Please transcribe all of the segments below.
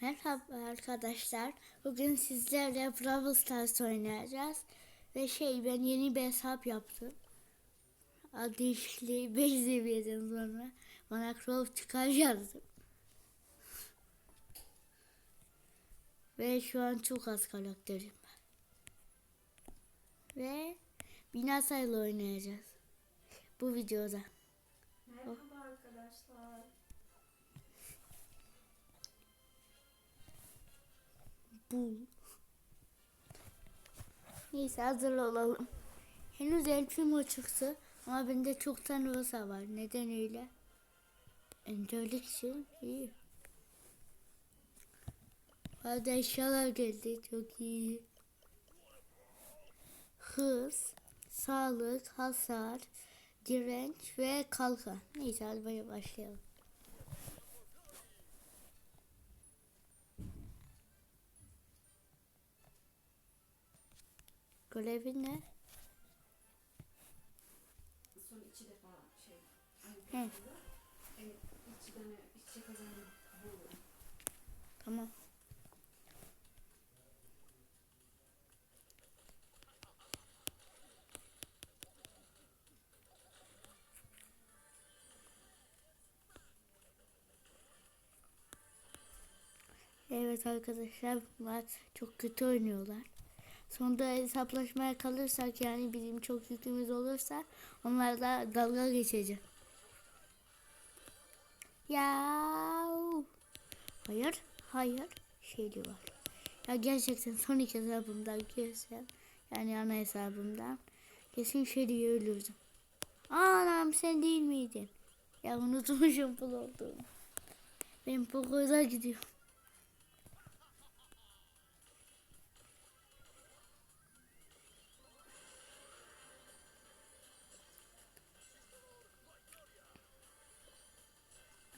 Merhaba arkadaşlar. Bugün sizlerle Brawl Stars oynayacağız. Ve şey ben yeni bir hesap yaptım. Adı işli 5 seviyeden sonra bana Crow çıkar yazdım. Ve şu an çok az karakterim var. Ve Binasa ile oynayacağız. Bu videoda. Bul. Neyse hazır olalım. Henüz el primo çıktı ama bende çok tane rosa var. Neden öyle? Enderlik için iyi. Hadi eşyalar geldi. Çok iyi. Hız, sağlık, hasar, direnç ve kalkan. Neyse hadi başlayalım. Görevi ne? Son iki defa şey. He. Evet, iki tane iki kazandım. Tamam. Evet arkadaşlar bunlar çok kötü oynuyorlar. Sonunda hesaplaşmaya kalırsak yani bizim çok yükümüz olursa onlarla dalga geçeceğim. Ya Hayır, hayır. Şey diyorlar. Ya gerçekten son iki hesabımdan girsem yani ana hesabımdan kesin şey diye ölürdüm. Anam sen değil miydin? Ya unutmuşum pul olduğumu. Ben Poco'da gidiyorum.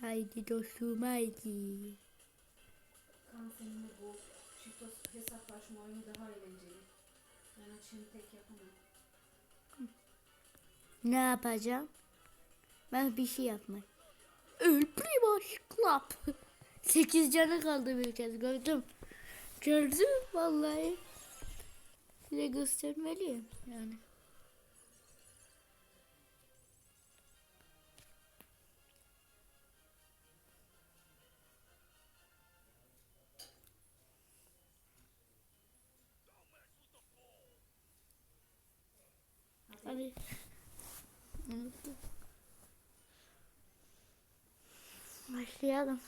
Haydi dostum haydi. Kan seninle bu şifre hesaplaşma oyunu daha eğlenceli. Ben açığını tek yapamam. Ne yapacağım? Ben bir şey yapmayayım. Öl primo klap. Sekiz canı kaldı bir kez gördüm. Gördüm vallahi. Size göstermeliyim yani. Hadi. Unuttum. Başlayalım.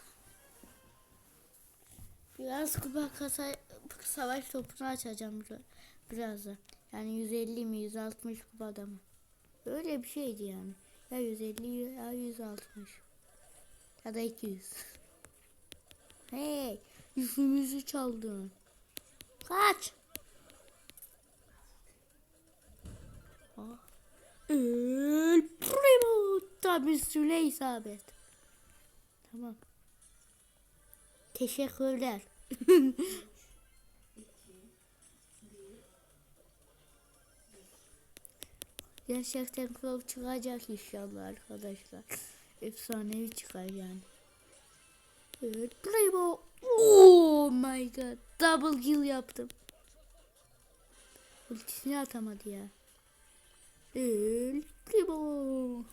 Biraz kupa kasa savaş topunu açacağım bir- birazdan. Yani 150 mi 160 kupada mı? Öyle bir şeydi yani. Ya 150 ya 160. Ya da 200. Hey! Yüzümüzü çaldın. Kaç! El Primo tabi süre isabet. Tamam. Teşekkürler. Gerçekten Crow çıkacak inşallah arkadaşlar. Efsanevi çıkar yani. Evet Primo. Oh my god. Double kill yaptım. Ultisini atamadı ya. El Primo.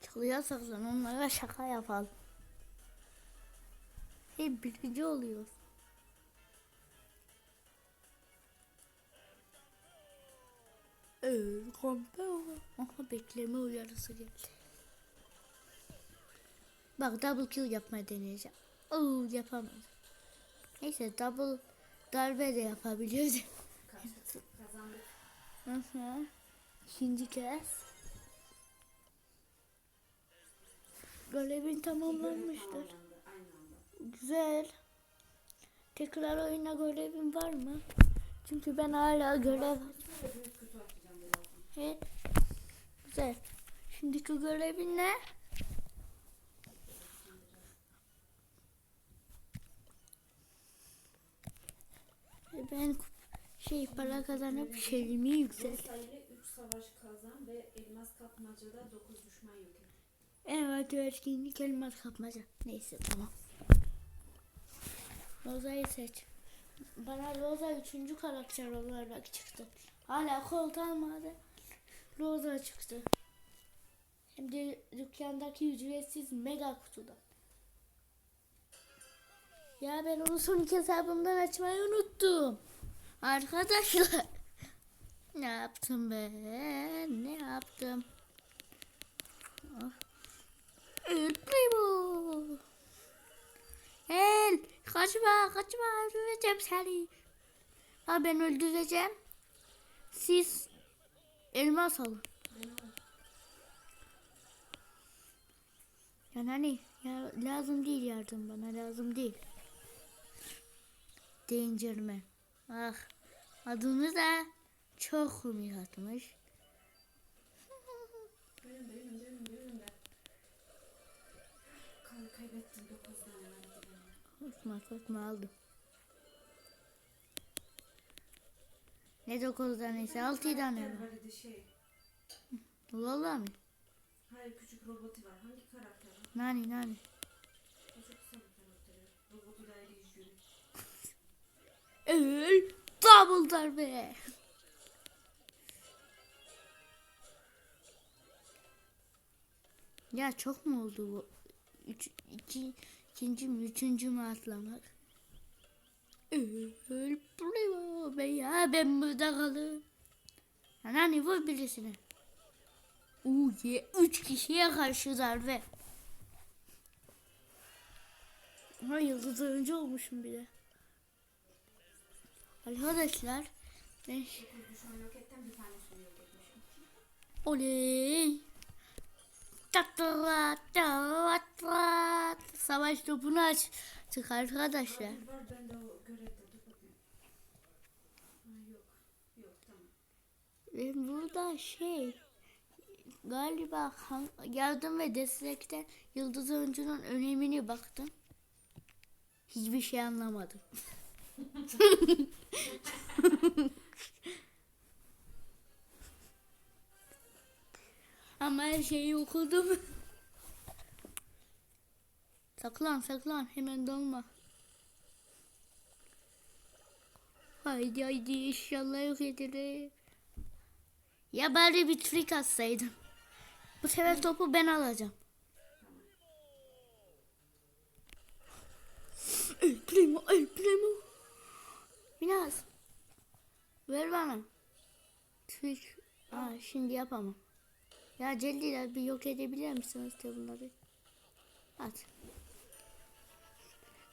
Çalıya saklan onlara şaka yapalım. Hep birinci oluyor. El Campeón. Aha bekleme uyarısı geldi. Bak double kill yapmayı deneyeceğim. Oo yapamadım. Neyse double darbe de. Kaçtık, kazandık. Hı hı. İkinci kez. Görevin tamamlanmıştır. Güzel. Tekrar oyuna görevin var mı? Çünkü ben hala görev... He. Güzel. Şimdiki görevin ne? Ben şey para kazanıp şeyimi yükselt. Rosa ile 3 savaş kazan ve elmas kapmacada 9 düşman yok et. Evet etkinlik elmas kapmaca. Neyse tamam. Roza'yı seç. Bana Roza üçüncü karakter olarak çıktı. Hala kolt almadı. Roza çıktı. Hem de dükkandaki ücretsiz mega kutuda. Ya ben onu son iki hesabımdan açmayı unuttum. Arkadaşlar. Ne yaptım ben? Ne yaptım? Ah. Primo. El kaçma kaçma öldüreceğim seni. Ha ben öldüreceğim. Siz elmas alın. Yani hani ya, lazım değil yardım bana lazım değil. Dangerman. Ah adını da çok komik atmış. 9. Fatma Fatma aldım. Ne dokuz tanesi? Altı tane idi şey. Valla mi? Hayır küçük robotu var. Hangi karakter? Nani nani? Öl. Double darbe. Ya çok mu oldu bu? Üç, iki, ikinci mi, üçüncü mü atlamak? Öl. Primo. Ben ya ben burada kalırım. Nani vur birisine. Uuu ye. Üç kişiye karşı darbe. Ha yıldız önce olmuşum bir de. Yok etmişim. oley Tatrat, tatrat. Savaş topunu açtık arkadaşlar. Var var ben. Ben burada şey galiba yardım ve destekten Yıldız Öncü'nün önemini baktım. Hiçbir şey anlamadım. Ama her şeyi okudum. saklan saklan hemen dolma. Haydi haydi inşallah yok edilir. Ya bari bir trik atsaydım. Bu sefer topu ben alacağım. El primo, el primo. Biraz. Ver bana. Trik. Aa, şimdi yapamam. Ya Celil'ler bir yok edebilir misiniz de bunları? At.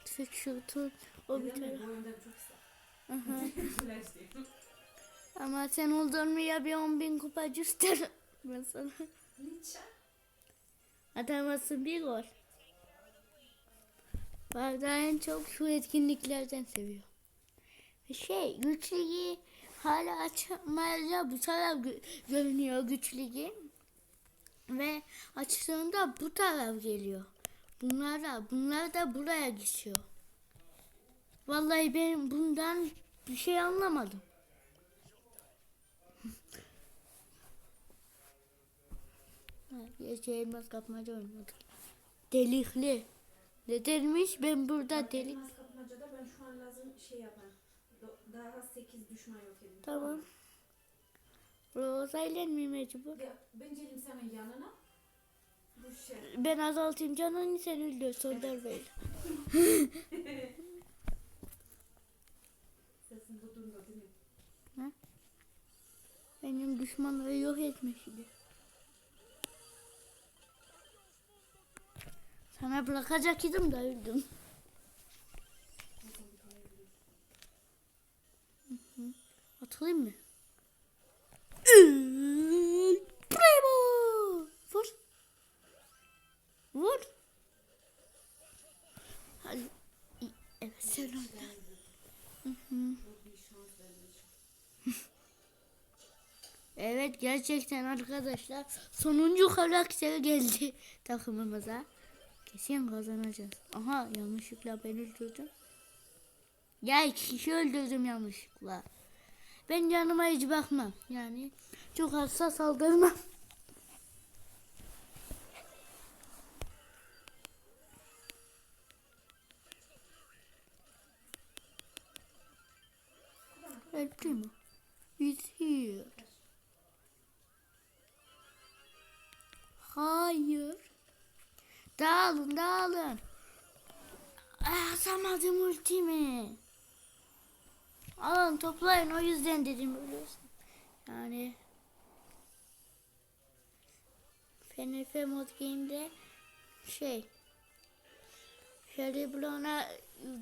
Trik şu tut. O bir Neden mi? taraf. Bu oyunda çok kısa. Aha. Flash değil. Ama sen oldun mu ya bir 10 bin kupa sana. Nietzsche. Atamazsın bir gol. Barda en çok şu etkinliklerden seviyor. Şey güç ligi hala açmayla bu taraf gö- görünüyor güç ligi. Ve açtığında bu taraf geliyor. Bunlar da, bunlar da buraya geçiyor. Vallahi ben bundan bir şey anlamadım. Ha, Gerçi elmas kapmaca oynadık. Delikli. Ne dermiş ben burada delik. Elmas kapmacada ben şu an lazım şey yapan. Daha 8 düşman yok edin. Tamam. Rosa ile mi mecbur? Ya, ben gelim senin yanına. Bu şey. Ben azaltayım canını sen öldürsün darbeyle. Sesin durumda değil mi? Benim düşmanları yok etmişti. Sana bırakacak idim da öldüm. Sesin bitirebilir. Atılayım mı? Primo! Vur. Vur. Hadi. Evet sen vermiş. Evet gerçekten arkadaşlar sonuncu karakter geldi takımımıza. Kesin kazanacağız. Aha yanlışlıkla ben öldürdüm. Ya iki kişi öldürdüm yanlışlıkla. Ben canıma hiç bakmam. Yani çok hassas aldırmam. El primo is here. Hayır. Dağılın dağılın. Atamadım ultimi. Alın toplayın o yüzden dedim biliyorsun. Yani FNF mod game'de şey Brown'a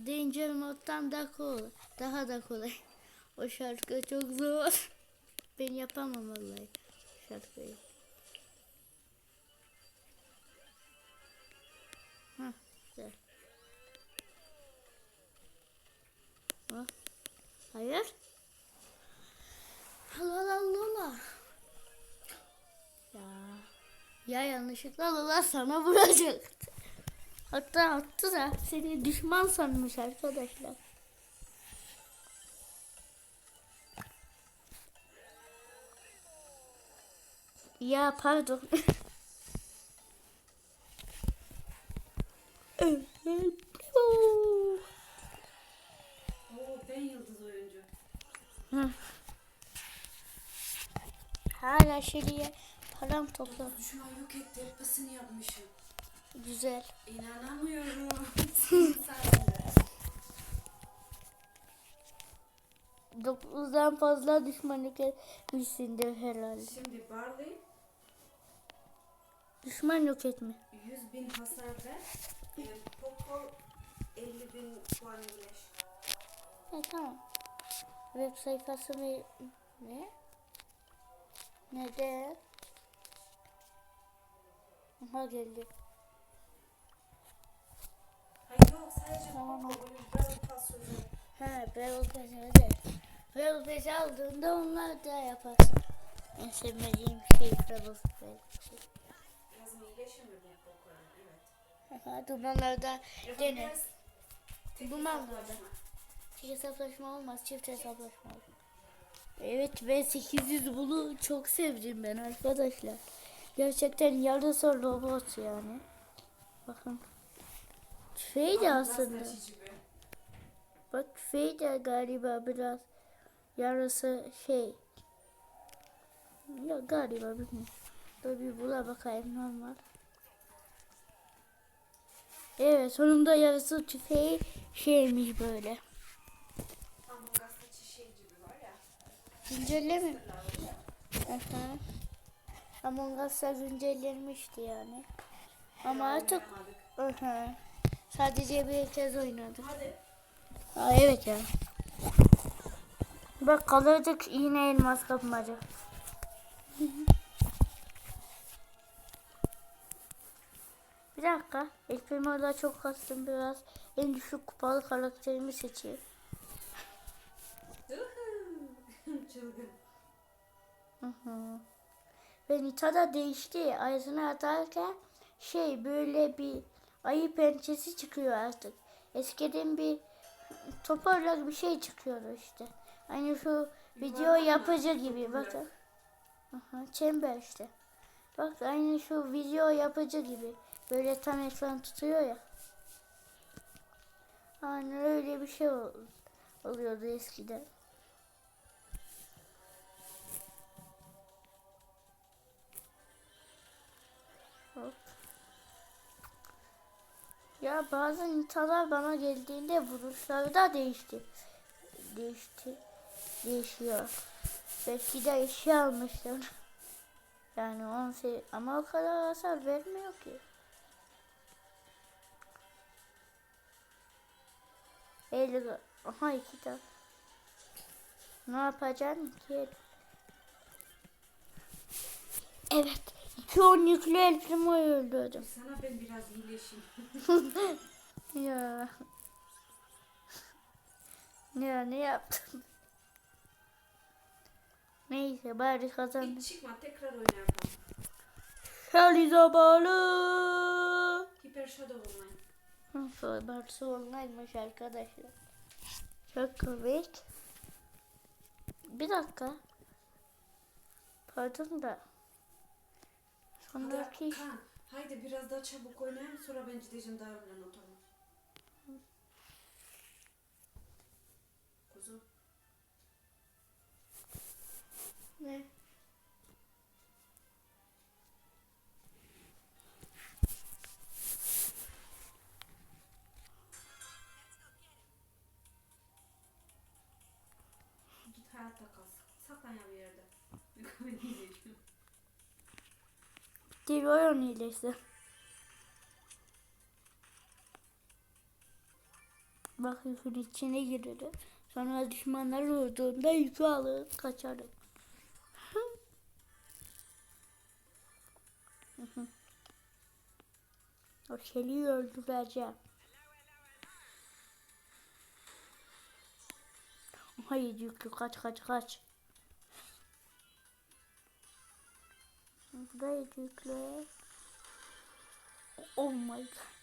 Danger moddan daha kolay. Daha da kolay. O şarkı çok zor. Ben yapamam vallahi şarkıyı. Hah, güzel. Ha, Hayır. Allah Allah. Ya. Ya yanlışlıkla Lola sana vuracaktı. Hatta attı da seni düşman sanmış arkadaşlar. Ya pardon. Oo ben yıldız oyuncu. Şeriye param topla. Düşman yok et tepkisini yapmışım. Güzel. İnanamıyorum. Dokuzdan fazla düşmanlık etmişsindir herhalde. Şimdi Barley Düşman yok etme. 100 bin hasar ver. E, Poco 50 bin puan iyileş. Ha, tamam. Web sayfası ne? Ne? Neden? Aha geldi. Hayır yok sadece Tamam. Ha, Brawl Pass öyle. Brawl Pass aldığında onlar da yaparsın. En sevmediğim şey Brawl Pass. Biraz mı iyileşir mi bu Poco'nun? Evet. Aha, dumanlarda dene. Biraz tek hesaplaşma olmaz, çift hesaplaşma olur. Evet ve 800 bulu çok sevdim ben arkadaşlar. Gerçekten yarısı robot yani. Bakın. Tüfeği de aslında. Bak tüfeği de galiba biraz yarısı şey. Ya galiba bilmiyorum. Dur bir bula bakayım normal. Evet sonunda yarısı tüfeği şeymiş böyle. Among Us'ta şey gibi var ya. Güncelleme? Aha. Among Us'a güncellenmişti yani. Ama artık aha. sadece bir kez oynadım. Hadi. Aa, evet ya. Bak kalırdık yine elmas kapmaca. bir dakika. İlk orada çok kastım biraz. En düşük kupalı karakterimi seçeyim. Çılgın. Hı hı. Ve Nita da değişti. Ayısını atarken şey böyle bir ayı pençesi çıkıyor artık. Eskiden bir toparlak bir şey çıkıyordu işte. Aynı şu video yapıcı gibi bakın. Aha, çember işte. Bak aynı şu video yapıcı gibi. Böyle tam ekran tutuyor ya. Aynen öyle bir şey ol- oluyordu eskiden. Ya bazı nitalar bana geldiğinde vuruşları da değişti. Değişti. Değişiyor. Belki de eşya almışlar. Yani 10 şey ama o kadar hasar vermiyor ki. Elli aha iki tane. Ne yapacaksın ki? Evet. Yüklü el primoyu öldürdüm. Sana ben biraz iyileşeyim. Ya. Ya ne yaptım? Neyse bari kazandım. Hiç çıkma tekrar oyna yapalım. Şali zamanı. Hyper Shadow Online. Hı, Barcelona'ymış arkadaşlar. Çok komik. Bir dakika. Pardon da. Sondaki Hadi, Kaan, haydi biraz daha çabuk oynayalım sonra ben gideceğim daha önden otoma. Kuzum. ne? Git hayatta kal. Saklan ya bir yerde. Kahve diyeceğim. Dil oyun iyilesi. Bak yükün içine girerim. Sonra düşmanlar vurduğunda yükü alır kaçarım. o Şeli'yi öldüreceğim. Hayır yüklü kaç kaç kaç. Buraya yüklü. Oh my god.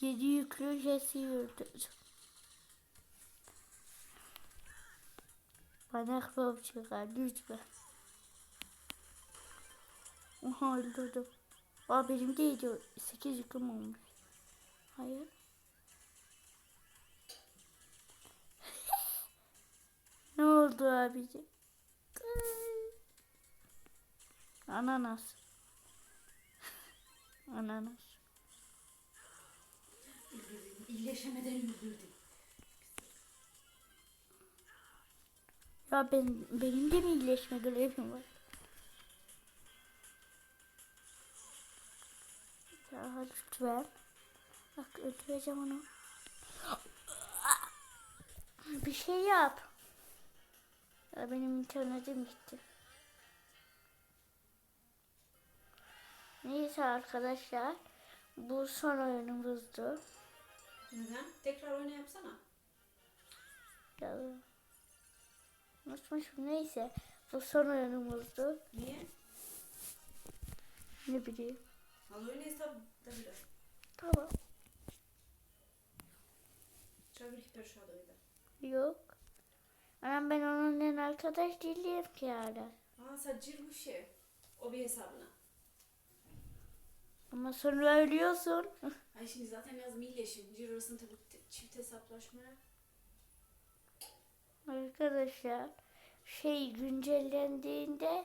Yedi yüklü Jesse'yi öldürdüm. Bana krom çıkar lütfen. Oha öldürdüm. Aa benim değildi. Sekiz yüküm olmuş. Hayır. ne oldu abicim? Ananas. Ananas. Öldürdüm. İyileşemeden öldürdüm. Ya ben benim de mi iyileşme görevim var? Ya lütfen. Bak öldüreceğim onu. Bir şey yap. Ya benim internetim gitti. Neyse arkadaşlar. Bu son oyunumuzdu. Neden? Tekrar oyna yapsana. Ya, unutmuşum neyse. Bu son oyunumuzdu. Niye? Ne bileyim. Al oyna hesap da biraz. Tamam. Çabuk hiper şu. Yok. Anam ben onunla arkadaş değilim ki hala. Aa bu şey. O bir hesabına. Ama sonra ölüyorsun. Ay şimdi zaten yazdım iyileşim. Ciros'un tabii çift hesaplaşmaya. Arkadaşlar şey güncellendiğinde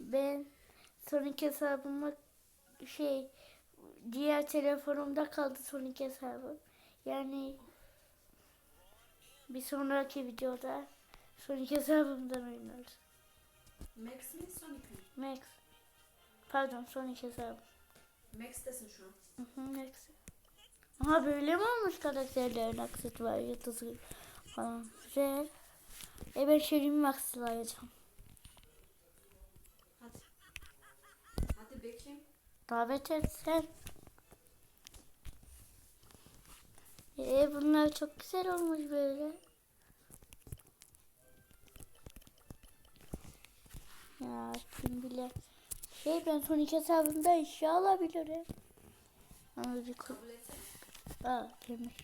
ben Sonic hesabımı şey diğer telefonumda kaldı Sonic hesabım. Yani bir sonraki videoda Sonic hesabımdan oynarız. Max mi Sonic mi? Max. Pardon Sonic hesabım. Max'tesin şu an. Hı hı, Max. Aha böyle mi olmuş karakterlerin aksit var yıldızı falan. Güzel. E ben Şirin Max'ı alacağım. Hadi. Hadi bekleyin. Davet et sen. E bunlar çok güzel olmuş böyle. Ya kim bile. Şey ben son iki hesabımda eşya alabilirim. Ama bir. Kabul etsene. Aa demiş.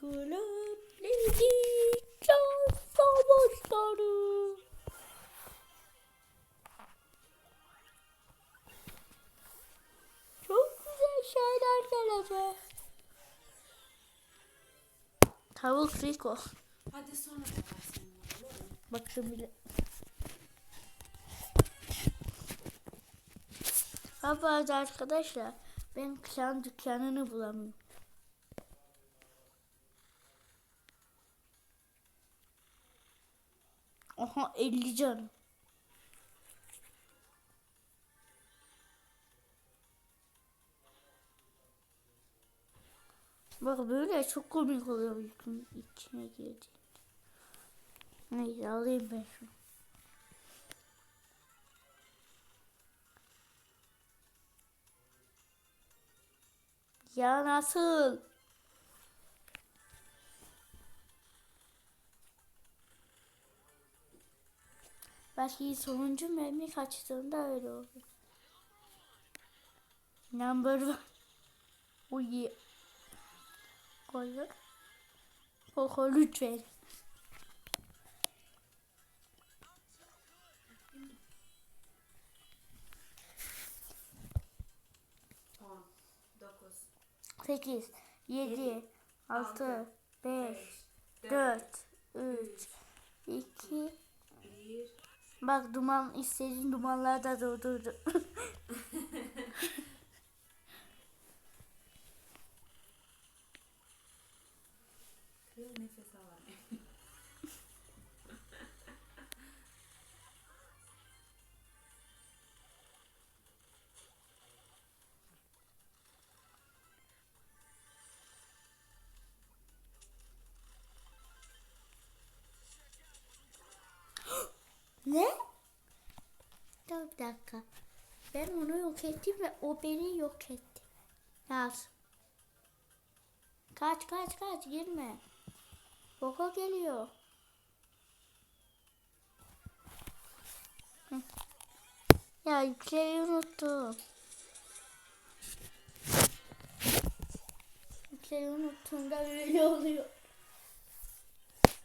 Kulüpleri can savaşları. Çok güzel şeyler gelecek. Tavuk Rico. Hadi sonra bakarsın. Baktım bile. Ha bazı arkadaşlar ben klan dükkanını bulamıyorum. Aha 50 canım. Bak böyle çok komik oluyor yükün içine girdi. Neyse alayım ben şunu. Ya nasıl? Belki sonuncu mermi kaçtığında öyle olur. Number one. Oh yeah. Koko'yu. Koko lütfen. 8, 7, 6, 5, beş, 4, 3, 2. bir. Bak duman istediğin dumanlar da durdurdu. Dur bir dakika. Ben onu yok ettim ve o beni yok etti. Yaz. Kaç kaç kaç girme. Koko geliyor. Ya yükleyi unuttum. Yükleyi unuttum da böyle oluyor.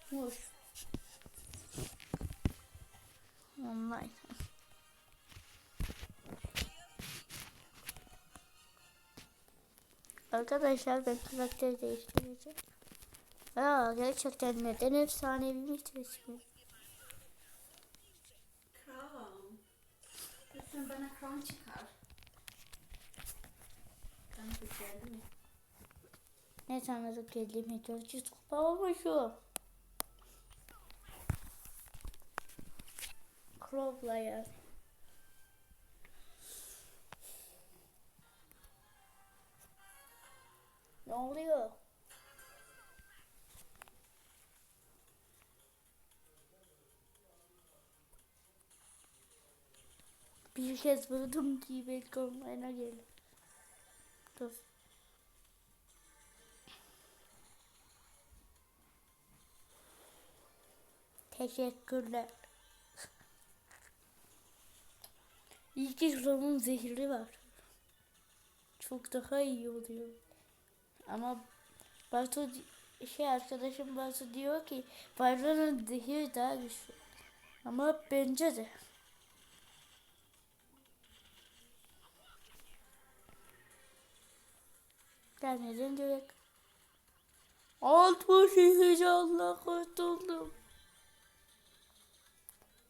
Hoş. Online. Arkadaşlar ben karakter değiştireceğim. Aa gerçekten neden efsaneviymiş resmi? Crown. Lütfen bana crown çıkar. Tanıdık geldi mi? Ne tanıdık geldiğimi 400 kupa olmuşum. Crow'la ya. Ne oluyor? Bir kez vurdum ki belki online'a gelir. Dur. Teşekkürler. İyi ki zehri var. Çok daha iyi oluyor. Ama Bartu şey arkadaşım Bartu diyor ki Bayron'un zehri daha güçlü. Ama bence de. Ben neden direkt 60 heyecanla kurtuldum.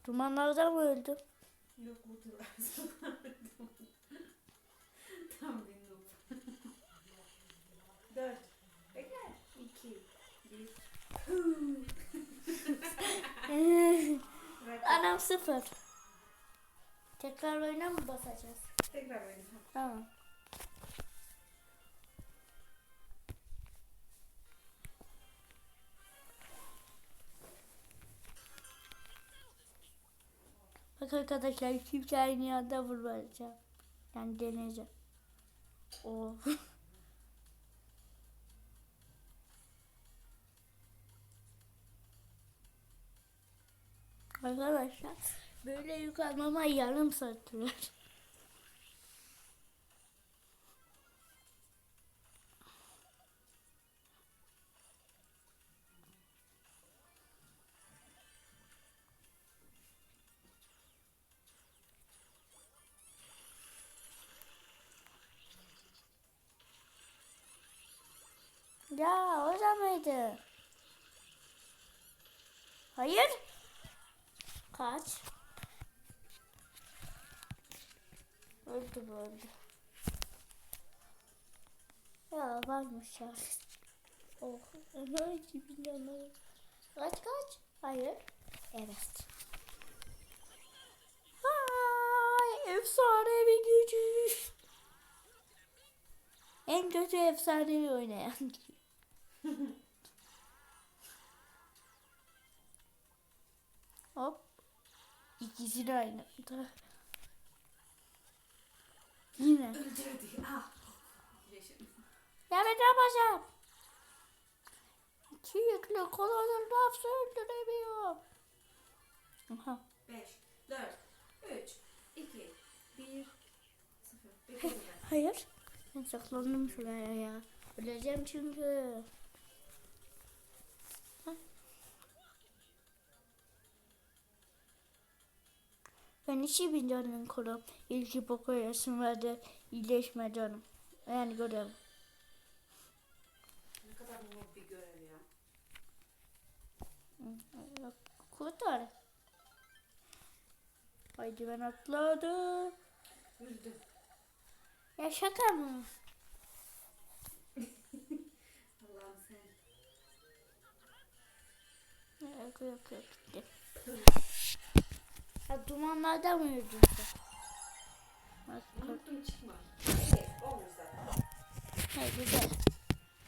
Dumanlarda mı öldüm? Yok bu Tam bir noob. Dört. Bekle. İki. Bir. Bırak. Anam sıfır. Tekrar oyuna mı basacağız? Tekrar oynayalım. Tamam. Bak arkadaşlar kimse aynı anda vurmayacağım. Yani deneyeceğim. Oh. Arkadaşlar böyle yük almama yarım saat sürer. Ya orada mıydı? Hayır. Kaç. Öldü bu öldü. Ya varmış ya. Oh. Ömer gibi yanarım. Kaç kaç. Hayır. Evet. Ay, efsanevi gücü. En kötü efsanevi oynayan. Aynı anda. Yine. Öldürdü. Ah. Ya ben ne yapacağım? İki yüklü kolonun laf öldüremiyor. Aha. Beş. Dört. Üç. iki, Bir. Sıfır. Hayır. Ben saklandım şuraya ya. Öleceğim çünkü. Ben 2000 canım kolum. İlk bok oynasın vardı. İyileşme canım. Yani görev. Ne kadar mutlu bir görev ya. Kurtar. Haydi ben atladım. Öldüm. Ya şaka mı? Allah'ım sen. Yok yok yok. gitti. Ya dumanlardan mı yürüdün sen? Unuttum çıkma. Evet, olmuyor zaten. Ha, güzel.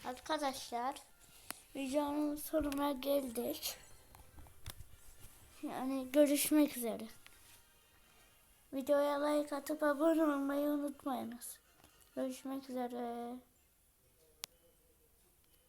Arkadaşlar videonun sonuna geldik. Yani görüşmek üzere. Videoya like atıp abone olmayı unutmayınız. Görüşmek üzere.